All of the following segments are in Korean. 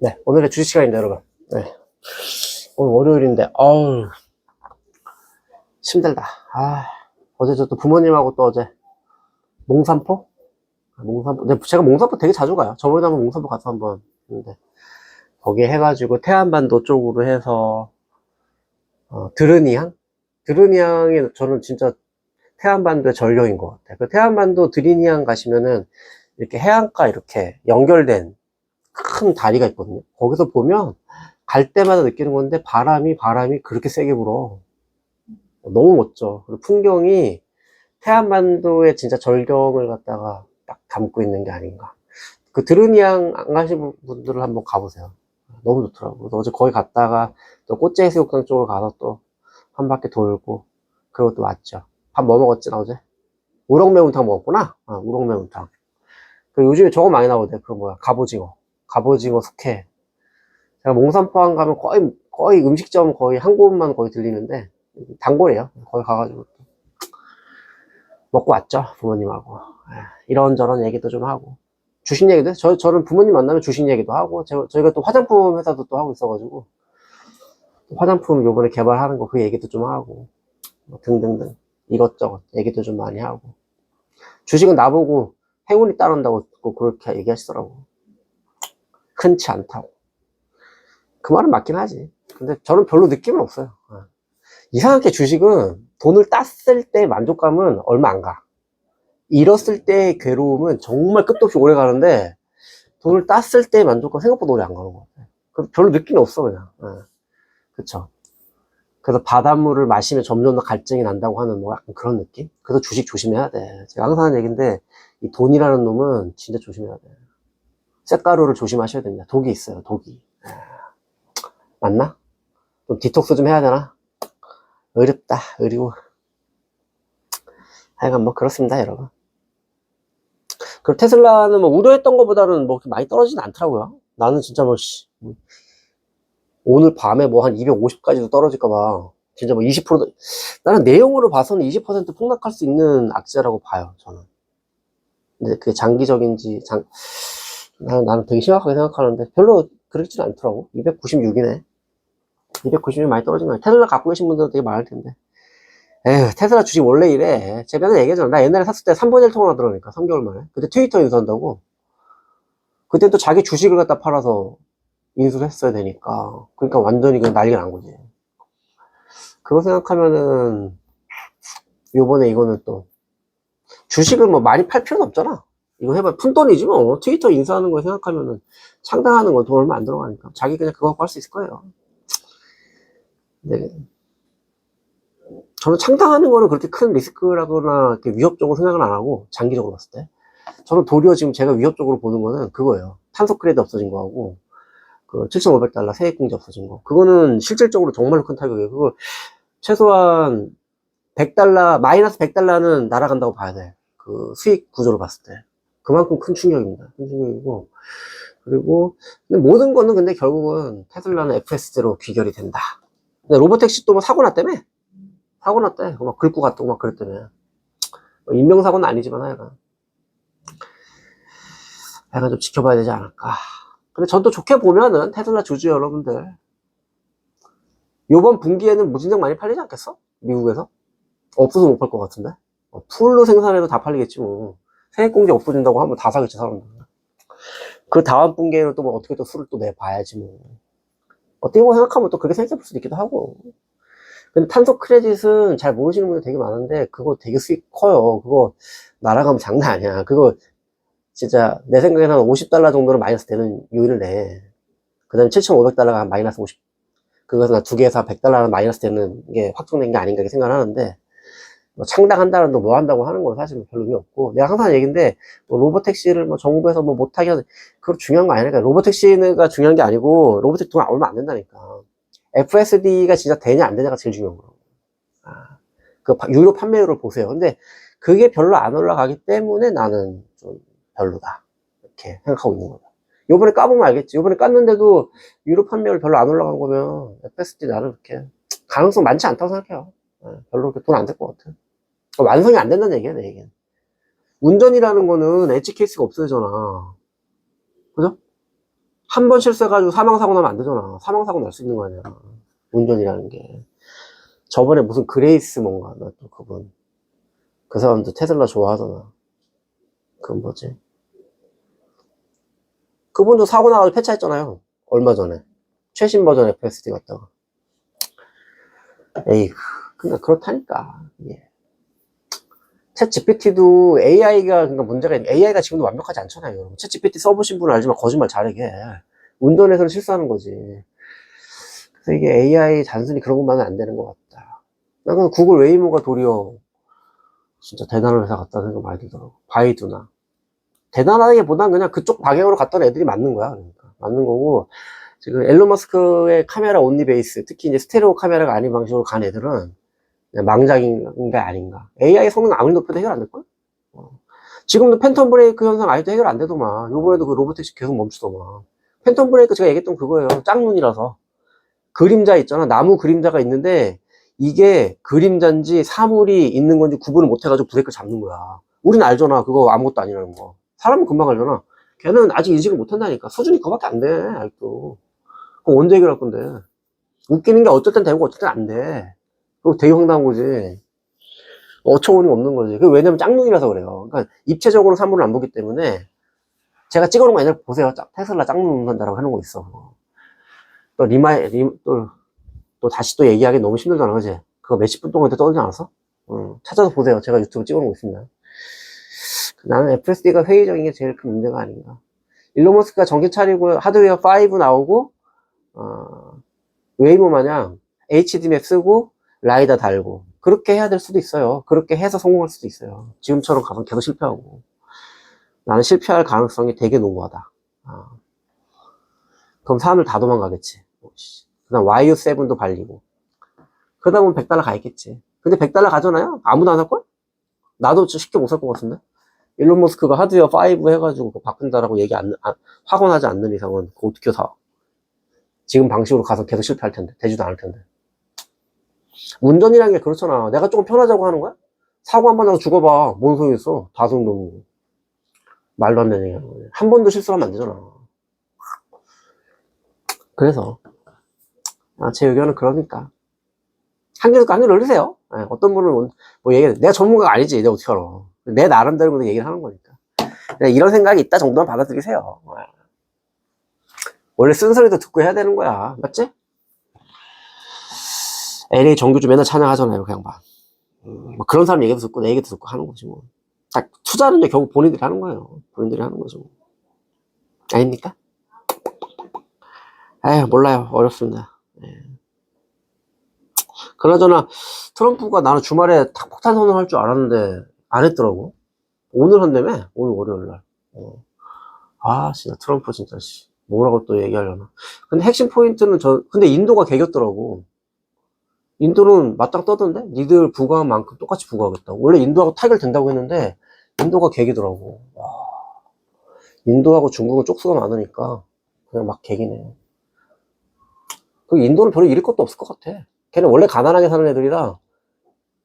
네, 오늘의 주식 시간입니다, 여러분. 네. 오늘 월요일인데, 어우, 힘들다. 아, 어제 저 또 부모님하고 또 어제 몽산포? 아, 몽산포. 근데 제가 몽산포 되게 자주 가요. 저번에 한번 몽산포 가서 한번 했는데, 거기에 해가지고 태안반도 쪽으로 해서, 어, 드르니항? 드르니항이 저는 진짜 태안반도의 전령인 것 같아요. 그 태안반도 드르니항 가시면은 이렇게 해안가 이렇게 연결된 큰 다리가 있거든요. 거기서 보면 갈 때마다 느끼는 건데 바람이 바람이 그렇게 세게 불어. 너무 멋져. 그리고 풍경이 태안반도의 진짜 절경을 갖다가 딱 담고 있는 게 아닌가. 그 드르니앙 안 가신 분들은 한번 가보세요. 너무 좋더라고요. 그래서 어제 거기 갔다가 또 꽃제 해수욕장 쪽으로 가서 또 한 바퀴 돌고 그리고 또 왔죠. 밥 뭐 먹었지 나 어제? 우럭 매운탕 먹었구나. 아, 우럭 매운탕. 그 요즘에 저거 많이 나오대. 그 뭐야 갑오징어. 갑오징어 숙회. 제가 몽산포항 가면 거의 거의 음식점 거의 한 곳만 거의 들리는데 단골이에요. 거기 가가지고 또 먹고 왔죠 부모님하고. 예, 이런저런 얘기도 좀 하고. 주식 얘기도 저 저는 부모님 만나면 주식 얘기도 하고 저, 저희가 또 화장품 회사도 또 하고 있어가지고 화장품 요번에 개발하는 거 그 얘기도 좀 하고 뭐 등등등 이것저것 얘기도 좀 많이 하고. 주식은 나보고 행운이 따른다고 꼭 그렇게 얘기하시더라고 흔치 않다고 그 말은 맞긴 하지 근데 저는 별로 느낌은 없어요 어. 이상하게 주식은 돈을 땄을 때 만족감은 얼마 안 가. 잃었을 때의 괴로움은 정말 끝도 없이 오래 가는데 돈을 땄을 때의 만족감 생각보다 오래 안 가는 것 같아. 그래서 별로 느낌이 없어 그냥. 예. 그쵸. 그래서 바닷물을 마시면 점점 더 갈증이 난다고 하는 뭐 약간 그런 느낌? 그래서 주식 조심해야 돼. 제가 항상 하는 얘기인데 이 돈이라는 놈은 진짜 조심해야 돼. 쇳가루를 조심하셔야 됩니다. 독이 있어요. 독이. 예. 맞나? 좀 디톡스 좀 해야 되나? 어렵다, 어려워. 하여간 뭐 그렇습니다, 여러분. 그리고 테슬라는 뭐 우려했던 것보다는 뭐 많이 떨어지진 않더라고요. 나는 진짜 뭐, 씨, 뭐 오늘 밤에 뭐 한 250까지도 떨어질까봐, 진짜 뭐 20%도, 나는 내용으로 봐서는 20% 폭락할 수 있는 악재라고 봐요, 저는. 근데 그게 장기적인지, 장, 나는, 나는 되게 심각하게 생각하는데, 별로 그렇진 않더라고. 296이네. 290이 많이 떨어진 거야. 테슬라 갖고 계신 분들은 되게 많을 텐데. 에휴, 테슬라 주식 원래 이래. 제가 맨날 얘기하잖아. 나 옛날에 샀을 때 3분의 1 통화 들어오니까, 3개월 만에. 그때 트위터 인수한다고. 그때 또 자기 주식을 갖다 팔아서 인수를 했어야 되니까. 그러니까 완전히 그냥 난리가 난 거지. 그거 생각하면은, 요번에 이거는 또, 주식을 뭐 많이 팔 필요는 없잖아. 이거 해봐. 푼돈이지 뭐. 트위터 인수하는 거 생각하면은, 창당하는 건돈 얼마 안 들어가니까. 자기 그냥 그거 갖고 할 수 있을 거예요. 네. 저는 창당하는 거는 그렇게 큰 리스크라거나 위협적으로 생각을 안 하고 장기적으로 봤을 때 저는 도리어 지금 제가 위협적으로 보는 거는 그거예요. 탄소 크레딧 없어진 거하고 그 7,500달러 세액공제 없어진 거. 그거는 실질적으로 정말로 큰 타격이에요. 그거 최소한 100달러 마이너스 100달러는 날아간다고 봐야 돼. 그 수익 구조로 봤을 때 그만큼 큰 충격입니다. 큰 충격이고 그리고 모든 거는 근데 결국은 테슬라는 FS대로 귀결이 된다. 근데 로보택시 또 뭐 사고 났다며? 사고 났대. 막 긁고 갔다고 막 그랬다며. 뭐 인명사고는 아니지만 하여간. 하여간 좀 지켜봐야 되지 않을까. 근데 전또 좋게 보면은 테슬라 주주 여러분들. 요번 분기에는 무진장 많이 팔리지 않겠어? 미국에서? 없어서 못 팔 것 같은데? 어, 풀로 생산해도 다 팔리겠지 뭐. 세액 공제 없어진다고 하면 다 사겠지, 사람들. 그 다음 분기에는 또 뭐 어떻게 또 수를 또 내봐야지 뭐. 어떻게 보면 생각하면 또 그렇게 생각해 볼 수도 있기도 하고. 근데 탄소 크레딧은 잘 모르시는 분들 되게 많은데, 그거 되게 수익 커요. 그거 날아가면 장난 아니야. 그거 진짜 내 생각에는 한 50달러 정도는 마이너스 되는 요인을 내. 그 다음에 7,500달러가 마이너스 50, 그것은 두 개에서 100달러는 마이너스 되는 게 확정된 게 아닌가 생각을 하는데, 뭐 창당한다는 뭐 한다고 하는 건 사실 별로 의미 없고, 내가 항상 얘기인데, 뭐 로보택시를 뭐 정부에서 뭐 못하게 하는, 그거 중요한 거 아니니까. 로보택시가 중요한 게 아니고, 로보택시 돈 얼마 안 된다니까. FSD가 진짜 되냐 안 되냐가 제일 중요한 거예요. 아, 그 파- 유료 판매율을 보세요. 근데 그게 별로 안 올라가기 때문에 나는 좀 별로다. 이렇게 생각하고 있는 거다. 요번에 까보면 알겠지. 요번에 깠는데도 유료 판매율 별로 안 올라간 거면 FSD 나는 그렇게 가능성 많지 않다고 생각해요. 예, 별로 돈안 될 것 같아. 완성이 안 된다는 얘기야, 내 얘기는. 운전이라는 거는 엣지 케이스가 없어지잖아. 그죠? 한 번 실수해가지고 사망사고 나면 안 되잖아. 사망사고 날 수 있는 거 아니야. 운전이라는 게. 저번에 무슨 그레이스 뭔가, 나 또 그분. 그 사람도 테슬라 좋아하잖아. 그 뭐지? 그분도 사고 나가지고 폐차했잖아요. 얼마 전에. 최신 버전 FSD 갔다가. 에이, 그 러니까 그렇다니까. 예. 챗 GPT도 AI가 그러니까 문제가 있 AI가 지금도 완벽하지 않잖아요. 여러분. 챗 GPT 써보신 분은 알지만 거짓말 잘하게 해. 운전에서는 실수하는 거지. 그래서 이게 AI 단순히 그런 것만은 안 되는 것 같다. 나는 구글 웨이모가 도리어 진짜 대단한 회사 같다는 생각 많이 들더라고. 바이두나. 대단하기보단 그냥 그쪽 방향으로 갔던 애들이 맞는 거야. 그러니까. 맞는 거고. 지금 앨런 머스크의 카메라 온리 베이스, 특히 이제 스테레오 카메라가 아닌 방식으로 간 애들은 망작인 게 아닌가. AI 성능 아무리 높여도 해결 안 될걸? 어. 지금도 팬텀 브레이크 현상 아직도 해결 안 되더만. 요번에도 그 로보택시 계속 멈추더만. 팬텀 브레이크 제가 얘기했던 그거예요. 짝눈이라서. 그림자 있잖아. 나무 그림자가 있는데 이게 그림자인지 사물이 있는 건지 구분을 못 해가지고 브레이크 잡는 거야. 우리는 알잖아. 그거 아무것도 아니라는 거. 사람은 금방 알잖아. 걔는 아직 인식을 못 한다니까. 수준이 그거밖에 안 돼. 아직도. 그거 언제 해결할 건데. 웃기는 게땐 되고 땐안 돼. 그거 되게 황당한 거지. 어처구니가 없는 거지. 그 왜냐면 짝눈이라서 그래요. 그러니까 입체적으로 사물을 안 보기 때문에 제가 찍어놓은 거 옛날에 보세요. 짝- 테슬라 짝눈 산다라고 해놓은 거 있어. 또 리마이, 리, 또, 또 다시 또 얘기하기 너무 힘들잖아. 그지? 그거 몇십 분 동안 떠들지 않았어? 응. 찾아서 보세요. 제가 유튜브 찍어놓은 거 있습니다. 나는 FSD가 회의적인 게 제일 큰 문제가 아닌가. 일론 머스크가 정신 차리고 하드웨어 5 나오고, 어, 웨이모 마냥 HD맵 쓰고, 라이다 달고. 그렇게 해야 될 수도 있어요. 그렇게 해서 성공할 수도 있어요. 지금처럼 가면 계속 실패하고. 나는 실패할 가능성이 되게 농후하다. 아. 그럼 사람들 다 도망가겠지. 그 다음 YU7도 발리고. 그러다 보면 100달러 가 있겠지. 근데 100달러 가잖아요? 아무도 안 살걸? 나도 좀 쉽게 못 살 것 같은데? 일론 머스크가 하드웨어 5 해가지고 바꾼다라고 얘기 안, 안- 확언하지 않는 이상은 그거 어떻게 사? 지금 방식으로 가서 계속 실패할 텐데. 되지도 않을 텐데. 운전이라는 게 그렇잖아. 내가 조금 편하자고 하는 거야? 사고 한 번 나서 죽어봐. 뭔 소용 있어? 다소놈. 말도 안 되는 얘기야. 한 번도 실수하면 안 되잖아. 그래서, 아, 제 의견은 그러니까. 한 개도 한개 올리세요. 예, 어떤 분은 뭐 얘기, 내가 전문가가 아니지. 내가 어떻게 알아. 내 나름대로 얘기를 하는 거니까. 그냥 이런 생각이 있다 정도만 받아들이세요. 예. 원래 쓴소리도 듣고 해야 되는 거야. 맞지? LA 정규주 맨날 찬양하잖아요, 그 양반. 음, 뭐 그런 사람 얘기도 듣고 내 얘기도 듣고 하는 거지 뭐. 딱 투자는 이제 결국 본인들이 하는 거예요. 본인들이 하는 거죠. 뭐. 아닙니까? 에휴, 몰라요. 어렵습니다. 예. 그나저나 트럼프가 나는 주말에 탁 폭탄 선언할 줄 알았는데 안 했더라고. 오늘 한다며? 오늘 월요일 날. 어. 아, 진짜 트럼프 진짜 씨. 뭐라고 또 얘기하려나. 근데 핵심 포인트는 저 근데 인도가 개겼더라고. 인도는 맞짱 떠던데? 니들 부과한 만큼 똑같이 부과하겠다고. 원래 인도하고 타결된다고 했는데, 인도가 개기더라고. 와. 인도하고 중국은 쪽수가 많으니까, 그냥 막 개기네. 그 인도는 별로 잃을 것도 없을 것 같아. 걔는 원래 가난하게 사는 애들이라,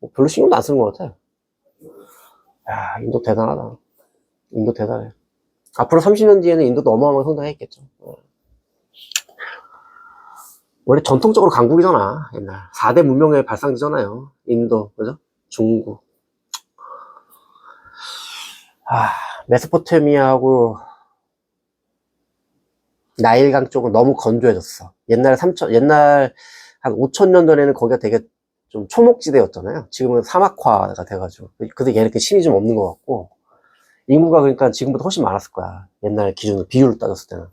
뭐 별로 신경도 안 쓰는 것 같아. 야, 인도 대단하다. 인도 대단해. 앞으로 30년 뒤에는 인도도 어마어마하게 성장했겠죠. 어. 원래 전통적으로 강국이잖아, 옛날. 4대 문명의 발상지잖아요. 인도, 그죠? 중국. 아, 메소포타미아하고 나일강 쪽은 너무 건조해졌어. 옛날에 3천, 옛날 한 5천 년 전에는 거기가 되게 좀 초목지대였잖아요. 지금은 사막화가 돼가지고. 근데 얘는 그 힘이 좀 없는 것 같고. 인구가 그러니까 지금보다 훨씬 많았을 거야. 옛날 기준으로, 비율로 따졌을 때는.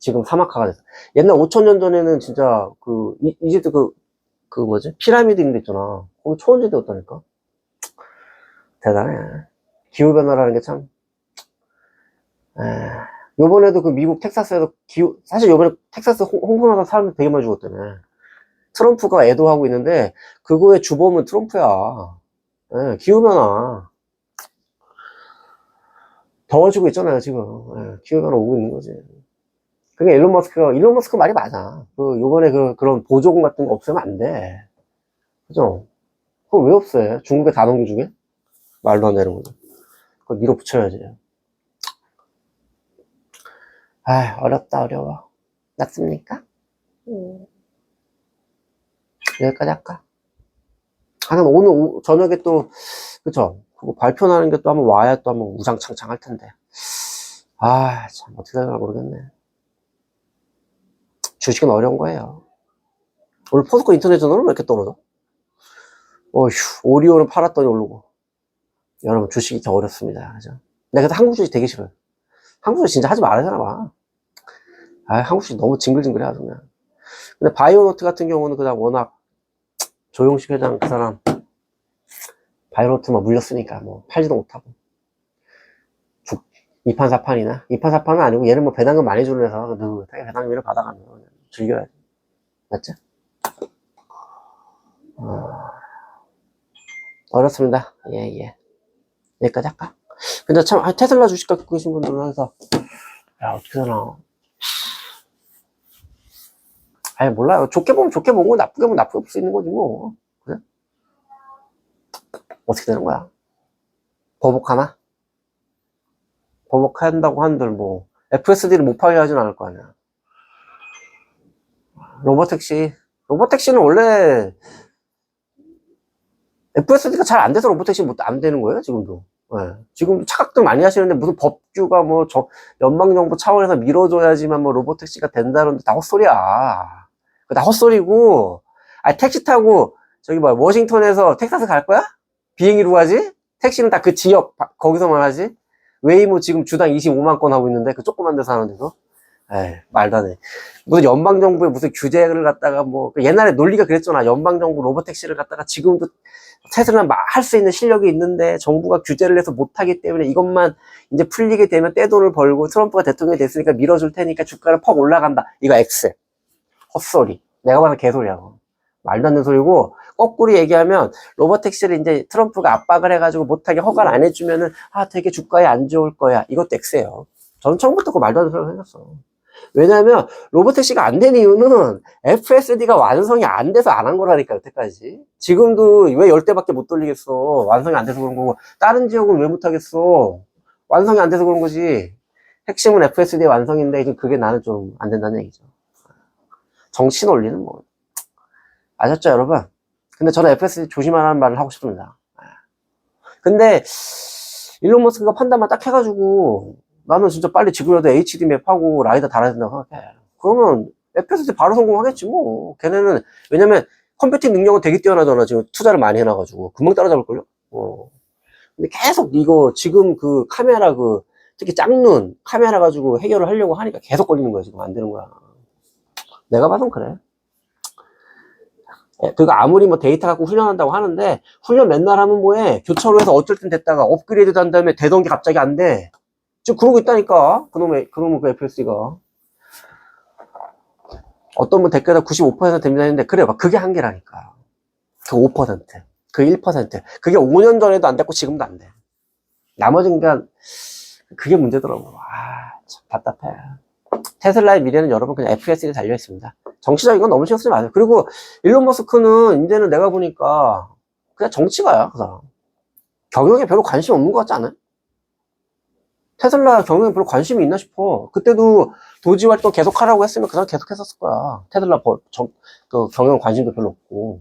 지금 사막화가 됐어. 옛날 5천 년 전에는 진짜 그 이, 이집트 그, 그 뭐지 피라미드 있는 데 있잖아. 거기 초원지대였다니까. 대단해. 기후 변화라는 게 참. 에, 요번에도 그 미국 텍사스에도 기후 사실 요번에 텍사스 홍- 홍콩하다 사람들 되게 많이 죽었다며. 트럼프가 애도하고 있는데 그거의 주범은 트럼프야. 예, 기후 변화. 더워지고 있잖아요 지금. 예, 기후 변화 오고 있는 거지. 그게 일론 머스크가, 일론 머스크 말이 맞아. 그, 요번에 그, 그런 보조금 같은 거 없애면 안 돼. 그죠? 그거 왜 없애? 중국에 다 넘겨주게? 말도 안 되는 거죠. 그거 밀어붙여야지. 아 어렵다, 어려워. 낫습니까? 음. 여기까지 할까? 아, 난 오늘 오- 저녁에 또, 그쵸? 그거 발표 나는 게 또 한번 와야 또 한번 우상창창 할 텐데. 아, 참, 어떻게 될까 모르겠네. 주식은 어려운 거예요. 오늘 포스코 인터넷 전화는 왜 이렇게 떨어져? 어휴, 오리오는 팔았더니 오르고. 여러분, 주식이 이렇게 어렵습니다. 그죠? 내가 그래도 한국 주식 되게 싫어요. 한국 주식 진짜 하지 말아야 되나 봐. 아, 한국 주식 너무 징글징글해, 아주 그냥. 근데 바이오노트 같은 경우는 그냥 워낙 조용식 회장 그 사람 바이오노트만 물렸으니까 뭐 팔지도 못하고 죽 이판사판이나 이판사판은 아니고 얘는 뭐 배당금 많이 주는 회사가 느긋하게 배당금을 받아가면 그냥 즐겨야지 맞죠? 어... 어렵습니다 예 예 여기까지 할까? 근데 참 아, 테슬라 주식 갖고 계신 분들은 항상 야 어떻게 되나 아니 몰라요. 좋게 보면 좋게 보고 나쁘게 보면 나쁘게 볼 수 있는 거지 뭐. 그래? 어떻게 되는 거야? 버벅하나? 버벅한다고 한들 뭐 FSD를 못 팔게 하진 않을 거 아니야. 로보택시. 로보택시는 원래 FSD가 잘 안 돼서 로보택시 못 안 되는 거예요 지금도. 예. 지금 착각들 많이 하시는데 무슨 법규가 뭐 저 연방정부 차원에서 밀어줘야지만 뭐 로보택시가 된다는데 다 헛소리야. 다 헛소리고, 아 택시 타고, 저기 뭐야, 워싱턴에서 텍사스 갈 거야? 비행기로 가지? 택시는 다 그 지역, 바- 거기서만 하지? 웨이모 지금 주당 25만 건 하고 있는데, 그 조그만 데서 하는데도? 에이, 말도 안 해. 무슨 연방정부의 무슨 규제를 갖다가 뭐, 그 옛날에 논리가 그랬잖아. 연방정부 로보택시를 갖다가 지금도 테슬라는 할수 있는 실력이 있는데, 정부가 규제를 해서 못하기 때문에 이것만 이제 풀리게 되면 떼돈을 벌고 트럼프가 대통령이 됐으니까 밀어줄 테니까 주가는 퍽 올라간다. 이거 X. 헛소리. 내가 봐서 개소리야. 그거. 말도 안 되는 소리고, 거꾸로 얘기하면, 로버택시를 이제 트럼프가 압박을 해가지고 못하게 허가를 안 해주면은, 아, 되게 주가에 안 좋을 거야. 이것도 X예요. 저는 처음부터 그 말도 안 되는 소리 생겼어. 왜냐면, 로버택시가 안 된 이유는, FSD가 완성이 안 돼서 안 한 거라니까, 여태까지. 지금도 왜 10대밖에 못 돌리겠어. 완성이 안 돼서 그런 거고, 다른 지역은 왜 못하겠어. 완성이 안 돼서 그런 거지. 핵심은 FSD의 완성인데, 지금 그게 나는 좀 안 된다는 얘기죠. 정치 논리는 뭐 아셨죠 여러분? 근데 저는 FSD 조심하라는 말을 하고 싶습니다. 근데 일론 머스크가 판단만 딱 해가지고 나는 진짜 빨리 지구라도 HD 맵 하고 라이더 달아야 된다고 생각해. 그러면 FSD 바로 성공하겠지 뭐. 걔네는 왜냐면 컴퓨팅 능력은 되게 뛰어나잖아. 지금 투자를 많이 해놔가지고 금방 따라잡을걸요. 어. 근데 계속 이거 지금 그 카메라 그 특히 짝눈 카메라 가지고 해결을 하려고 하니까 계속 걸리는 거야 지금 안 되는 거야. 내가 봐선 그래. 예, 그거 아무리 뭐 데이터 갖고 훈련한다고 하는데, 훈련 맨날 하면 뭐해? 교차로에서 어쩔 땐 됐다가 업그레이드 한 다음에 되던 게 갑자기 안 돼. 지금 그러고 있다니까. 그놈의, 그놈의 그 FS가. 어떤 분 댓글에 95% 됩니다 했는데, 그래, 봐. 그게 한계라니까. 그 5%. 그 1%. 그게 5년 전에도 안 됐고, 지금도 안 돼. 나머지는 그냥, 그게 문제더라고. 아, 참 답답해. 테슬라의 미래는 여러분 그냥 FS에 달려 있습니다. 정치적인 건 너무 신경 쓰지 마세요. 그리고 일론 머스크는 이제는 내가 보니까 그냥 정치가야, 그 사람. 경영에 별로 관심 없는 것 같지 않아요? 테슬라 경영에 별로 관심이 있나 싶어. 그때도 도지 활동 계속 하라고 했으면 그 사람 계속 했었을 거야. 테슬라 버- 정- 그 경영 관심도 별로 없고.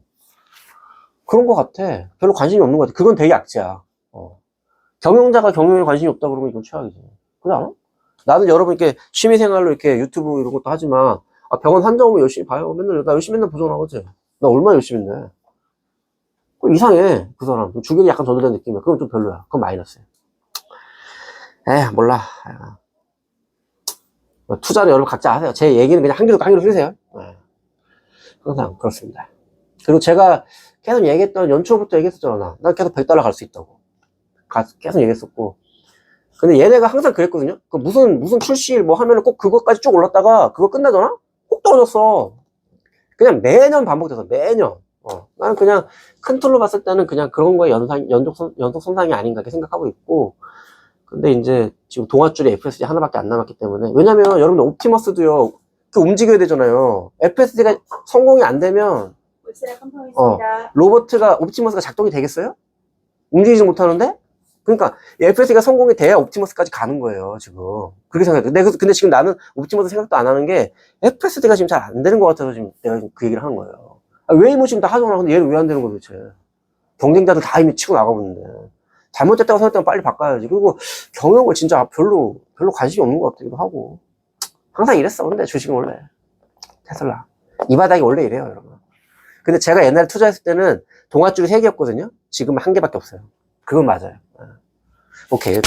그런 것 같아. 별로 관심이 없는 것 같아. 그건 되게 악재야. 어. 경영자가 경영에 관심이 없다 그러면 이건 최악이지. 그렇지 않아? 나는 여러분 이렇게 취미생활로 이렇게 유튜브 이런 것도 하지만 아, 병원 환자 오면 열심히 봐요. 맨날 나 열심히 맨날 그지? 나 얼마나 열심히 했네. 이상해 그 사람 주객이 약간 전도된 느낌이야. 그건 좀 별로야. 그건 마이너스야. 에 몰라. 뭐 투자는 여러분 각자 하세요. 제 얘기는 그냥 한 귀로 한 귀로 쓰세요. 예. 항상 그렇습니다. 그리고 제가 계속 얘기했던 연초부터 얘기했었잖아. 나. 난 계속 100달러 갈 수 있다고. 가- 계속 얘기했었고. 근데 얘네가 항상 그랬거든요. 그 무슨, 무슨 출시일 뭐 하면은 꼭 그것까지 쭉 올랐다가 그거 끝나잖아? 꼭 떨어졌어. 그냥 매년 반복돼서 매년. 어. 나는 그냥 큰 틀로 봤을 때는 그냥 그런 거에 연상, 연속, 선- 연속 손상이 아닌가 이렇게 생각하고 있고. 근데 이제 지금 동아줄이 FSD 하나밖에 안 남았기 때문에. 왜냐면 여러분들 옵티머스도요. 그 움직여야 되잖아요. FSD가 성공이 안 되면 컴퍼니입니다. 로버트가, 옵티머스가 작동이 되겠어요? 움직이지 못하는데? 그러니까 FS가 성공이 돼야 옵티머스까지 가는 거예요, 지금. 그렇게 생각해. 근데, 그- 근데 지금 나는 옵티머스 생각도 안 하는 게 FSD가 지금 잘 안 되는 것 같아서 지금 내가 그 얘기를 하는 거예요. 아, 웨이모 지금 다 하잖아. 근데 얘는 왜 안 되는 거야, 도대체. 경쟁자들 다 이미 치고 나가고 있는데. 잘못됐다고 생각하면 빨리 바꿔야지. 그리고 경영을 진짜 별로, 별로 관심이 없는 것 같기도 하고. 항상 이랬어, 근데 주식은 원래. 테슬라. 이 바닥이 원래 이래요, 여러분. 근데 제가 옛날에 투자했을 때는 동아 쪽이 세 개였거든요. 지금 한 개밖에 없어요. 그건 맞아요. 예. 오케이.